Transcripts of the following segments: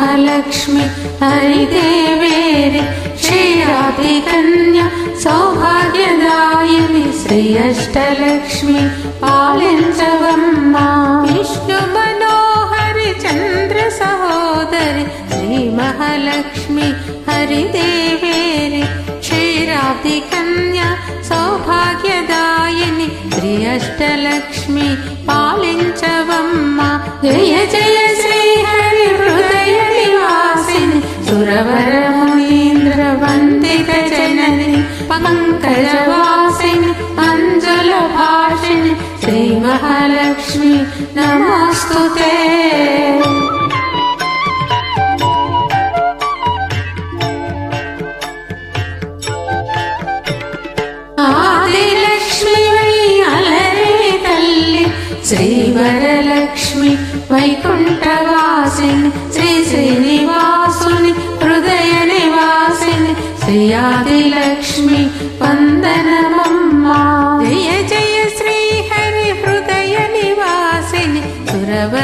മഹാലക്ഷ്മി ഹരിദേവേരി ശ്രീരാധികന്യ സൗഭാഗ്യദായിനി ശ്രീ അഷ്ടലക്ഷ്മി പാലിഞ്ചവമ്മ വിഷ്ണു മനോഹരി ചന്ദ്ര സഹോദരി ശ്രീ മഹാലക്ഷ്മി ഹരിദേവേരി ശ്രീരാധികന്യ സൗഭാഗ്യദായിനി ശ്രീ അഷ്ടലക്ഷ്മി പാലിഞ്ചവമ്മ ജയ ജയ सुरवरमुनीन्द्र वन्दित जननि पङ्कजवासिनि मञ्जुलभाषिणि श्रीमहालक्ष्मि नमोऽस्तु ते ఆదిలక్ష్మి వై అలరే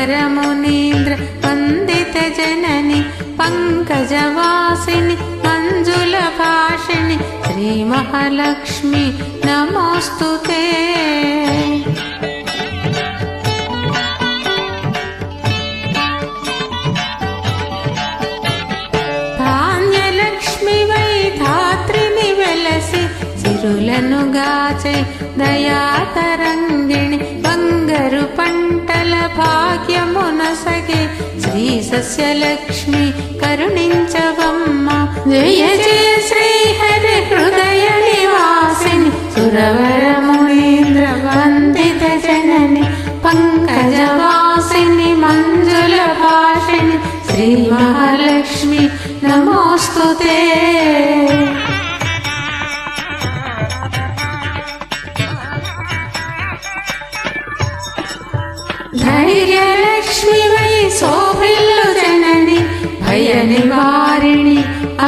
సురవర మునీంద్ర వందిత జనని పంకజవాసిని మంజుల భాషిణి శ్రీ మహాలక్ష్మి నమోస్తు ధాన్యలక్ష్మి వై ధాత్రిని వెలసి సిరులను గాచే దయాతరంగిణి బంగారు సకల భాగ్యమునసగే శ్రీ సస్యలక్ష్మి కరుణించవమ్మ. జయ జయ శ్రీ హరి హృదయ నివాసిని సురవర మునీంద్ర వందిత జనని పంకజవాసిని మంజుల భాషిని శ్రీ మహాలక్ష్మి. నమోస్తుతే శోభిల్లు జనని భయ నివారిణి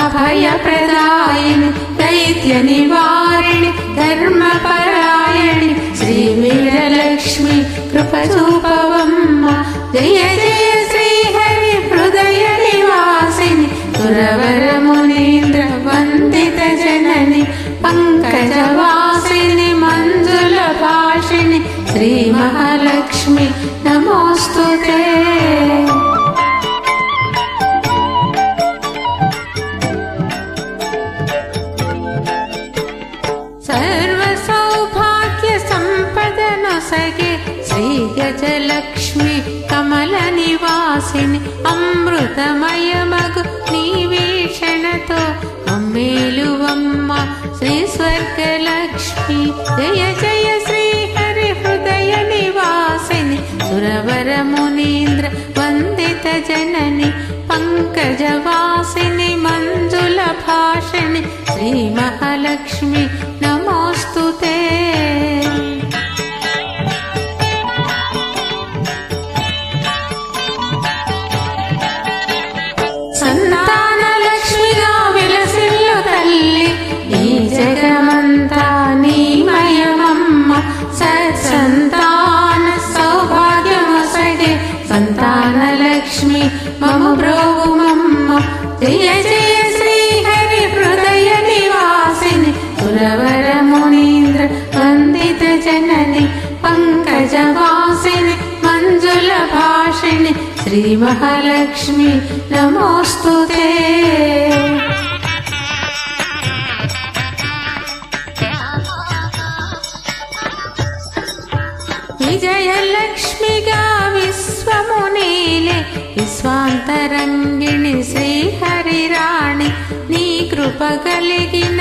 అభయ ప్రదాయిని దైత్య నివారిణి ధర్మపరాయణి శ్రీ వీరలక్ష్మి కృప చూపవమ్మ. జయ కమల నివాసిని అమృతమయమగు నీ వీక్షణతో. అమ్మేలువమ్మ శ్రీ స్వర్గలక్ష్మి జయ జయ శ్రీ హరి హృదయ నివాసిని. సురవర మునీంద్ర వందిత జనని పంకజవాసిని మంజుల భాషిణి శ్రీ మహాలక్ష్మి నమ భాషిణి శ్రీ మహాలక్ష్మి నమోస్తు విజయలక్ష్మిగా విశ్వమునీలే విశ్వాంతరంగిణి శ్రీహరిరాణి నీ కృప కలిగిన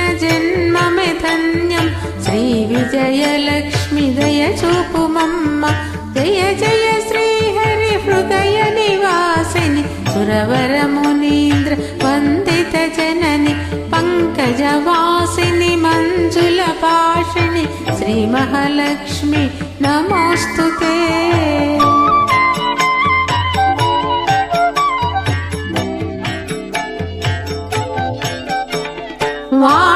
హృదయ నివాసిని సురవర మునీంద్ర వందిత జనని పంకజవాసిని మంజుల పాషిణి శ్రీ మహాలక్ష్మి నమోస్తు వా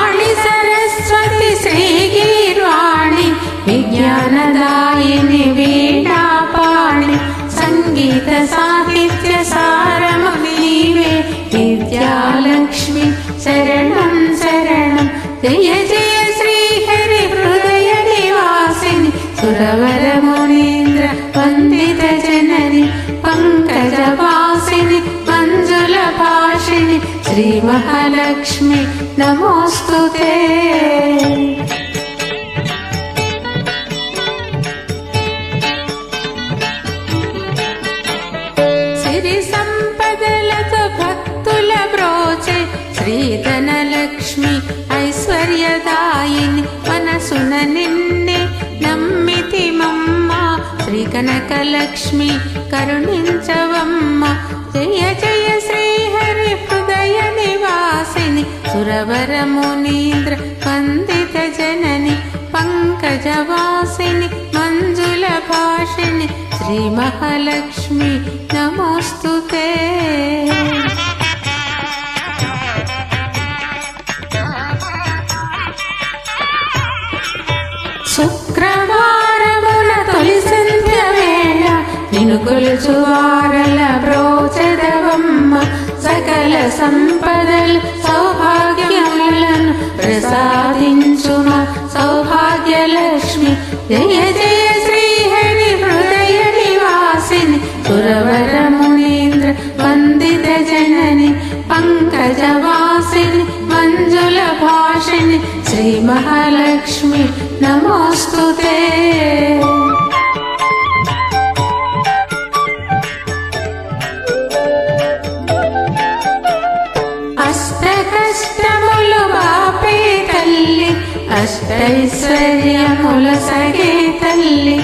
श्रीमहालक्ष्मि नमोऽस्तु ते సిరి సంపదలతో భక్తుల బ్రోచే శ్రీధనలక్ష్మి ఐశ్వర్యదాయిని మనసున నిన్నే నమ్మితి మమ్మ శ్రీ కనకలక్ష్మి కరుణించవమ్మ జయ జయ నివాసిని సురవర మునీంద్ర వందిత జనని పంకజవాసిని మంజుల భాషిణి శ్రీ మహాలక్ష్మి నమోస్తు శుక్రవారమున తొలి సంధ్య వేళ నిన్ను కొలుచు వారల బ్రోచదవమ్మ సకల సంపదలు సౌభాగ్యములను సౌభాగ్యలక్ష్మి. జయ జయ శ్రీహరి హృదయ నివాసిని. సురవర మునీంద్ర వందిత జనని పంకజవాసిని మంజుల భాషిని. శ్రీ మహాలక్ష్మి నమోస్తుతే. అష్టైశ్వర్యముల సగే తల్లి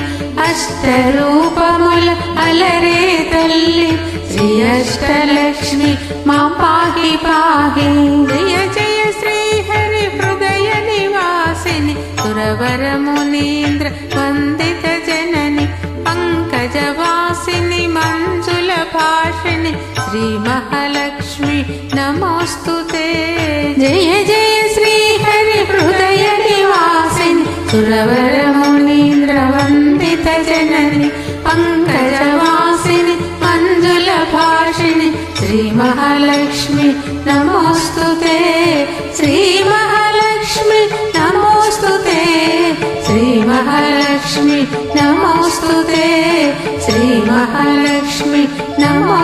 అష్టరూపముల అలరే తల్లి శ్రీ అష్టలక్ష్మి మా పాహి పాహి జయ జయ శ్రీహరి హృదయ నివాసిని సురవర మునీంద్ర వందిత జనని పంకజవాసిని మంజుల భాషిణి శ్రీ మహాలక్ష్మి నమోస్తు జయ జయ सुरवरमुनीन्द्रवन्दितजननि पङ्कजवासिनि मञ्जुलभाषिणि श्रीमहालक्ष्मि नमोऽस्तु ते श्रीमहालक्ष्मि नमोऽस्तु ते श्रीमहालक्ष्मि नमोऽस्तु ते श्रीमहालक्ष्मि नमो